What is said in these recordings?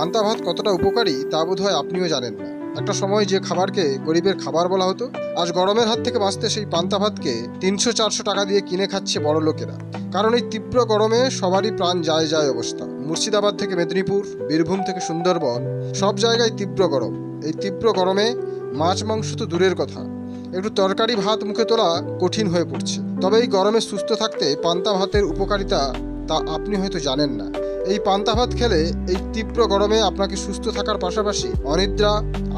পান্তা ভাত কতটা উপকারী তা বোধ হয় আপনিও জানেন না। একটা সময় যে খাবারকে গরিবের খাবার বলা হতো, আজ গরমের হাত থেকে বাঁচতে সেই পান্তা ভাতকে তিনশো চারশো টাকা দিয়ে কিনে খাচ্ছে বড় লোকেরা। কারণ এই তীব্র গরমে সবারই প্রাণ যায় যায় অবস্থা। মুর্শিদাবাদ থেকে মেদিনীপুর, বীরভূম থেকে সুন্দরবন, সব জায়গায় তীব্র গরম। এই তীব্র গরমে মাছ মাংস তো দূরের কথা। একটু তরকারি ভাত মুখে তোলা কঠিন হয়ে পড়ছে। তবে এই গরমে সুস্থ থাকতে পান্তা ভাতের উপকারিতা তা আপনি হয়তো জানেন না। এই পান্তা ভাত খেলে এই তীব্র গরমে আপনাকে সুস্থ থাকার পাশাপাশি অনিদ্রা,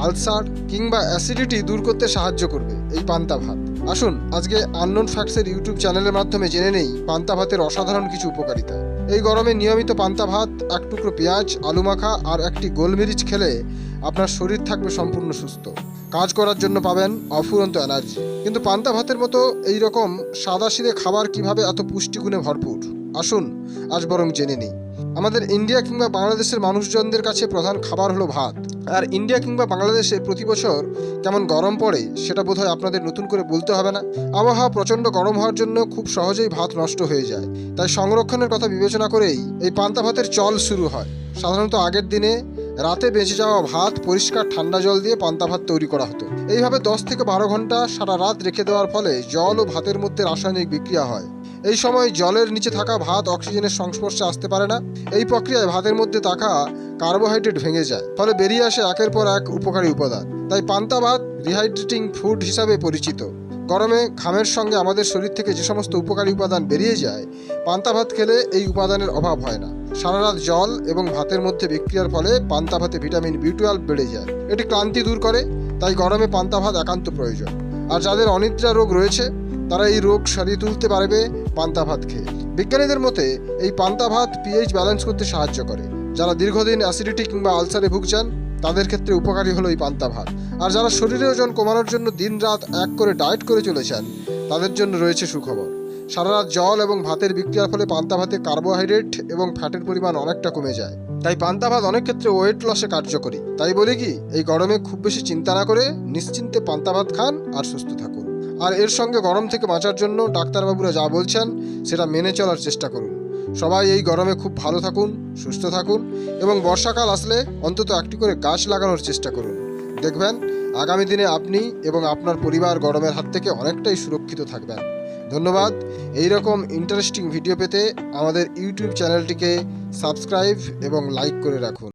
আলসার কিংবা অ্যাসিডিটি দূর করতে সাহায্য করবে এই পান্তা ভাত। আসুন, আজকে আননোন ফ্যাক্টসের ইউটিউব চ্যানেলের মাধ্যমে জেনে নেই পান্তা ভাতের অসাধারণ কিছু উপকারিতা। এই গরমে নিয়মিত পান্তা ভাত, এক টুকরো পেঁয়াজ, আলু মাখা আর একটি গোলমরিচ খেলে আপনার শরীর থাকবে সম্পূর্ণ সুস্থ। কাজ করার জন্য পাবেন অফুরন্ত এনার্জি। কিন্তু পান্তা ভাতের মতো এই রকম সাদা সিধে খাবার কীভাবে এত পুষ্টিগুণে ভরপুর? আসুন, আজ বরং জেনে নিই। আমাদের ইন্ডিয়া কিংবা বাংলাদেশের মানুষজনদের কাছে প্রধান খাবার হলো ভাত। আর ইন্ডিয়া কিংবা বাংলাদেশে প্রতি বছর কেমন গরম পড়ে, সেটা বোধহয় আপনাদের নতুন করে বলতে হবে না। আবহাওয়া প্রচণ্ড গরম হওয়ার জন্য খুব সহজেই ভাত নষ্ট হয়ে যায়। তাই সংরক্ষণের কথা বিবেচনা করেই এই পান্তা ভাতের চল শুরু হয়। সাধারণত আগের দিনে রাতে বেঁচে যাওয়া ভাত পরিষ্কার ঠান্ডা জল দিয়ে পান্তা ভাত তৈরি করা হতো। এইভাবে দশ থেকে বারো ঘণ্টা সারা রাত রেখে দেওয়ার ফলে জল ও ভাতের মধ্যে রাসায়নিক বিক্রিয়া হয়। এই সময় জলের নিচে থাকা ভাত অক্সিজেনের সংস্পর্শে আসতে পারে না। এই প্রক্রিয়ায় ভাতের মধ্যে থাকা কার্বোহাইড্রেট ভেঙে যায়, ফলে বেরিয়ে আসে একের পর এক উপকারী উপাদান। তাই পান্তা ভাত রিহাইড্রেটিং ফুড হিসাবে পরিচিত। গরমে ঘামের সঙ্গে আমাদের শরীর থেকে যে সমস্ত উপকারী উপাদান বেরিয়ে যায়, পান্তা ভাত খেলে এই উপাদানের অভাব হয় না। সারা রাত জল এবং ভাতের মধ্যে বিক্রিয়ার ফলে পান্তা ভাতে ভিটামিন বি টুয়েলভ বেড়ে যায়। এটি ক্লান্তি দূর করে, তাই গরমে পান্তা ভাত একান্ত প্রয়োজন। আর যাদের অনিদ্রা রোগ রয়েছে তারা এই রোগ সারিয়ে তুলতে পারবে পান্তা ভাত খেয়ে। বিজ্ঞানীদের মতে, এই পান্তা ভাত পিএইচ ব্যালেন্স করতে সাহায্য করে। যারা দীর্ঘদিন অ্যাসিডিটি কিংবা আলসারে ভুগছেন, তাদের ক্ষেত্রে উপকারী হলো এই পান্তা ভাত। আর যারা শরীরের ওজন কমানোর জন্য দিনরাত এক করে ডায়েট করে চলেছেন, তাদের জন্য রয়েছে সুখবর। সারা রাত জল এবং ভাতের বিক্রিয়ার ফলে পান্তা ভাতে কার্বোহাইড্রেট এবং ফ্যাটের পরিমাণ অনেকটা কমে যায়। তাই পান্তা ভাত অনেক ক্ষেত্রে ওয়েট লসে কার্যকরী। তাই বলে কি, এই গরমে খুব বেশি চিন্তা না করে নিশ্চিন্তে পান্তা ভাত খান আর সুস্থ থাকুন। আর এর সঙ্গে গরম থেকে বাঁচার জন্য ডাক্তারবাবুরা যা বলছেন, সেটা মেনে চলার চেষ্টা করুন। সবাই এই গরমে খুব ভালো থাকুন, সুস্থ থাকুন এবং বর্ষাকাল আসলে অন্তত একটি করে গাছ লাগানোর চেষ্টা করুন। দেখবেন, আগামী দিনে আপনি এবং আপনার পরিবার গরমের হাত থেকে অনেকটাই সুরক্ষিত থাকবেন। ধন্যবাদ। এই রকম ইন্টারেস্টিং ভিডিও পেতে আমাদের ইউটিউব চ্যানেলটিকে সাবস্ক্রাইব এবং লাইক করে রাখুন।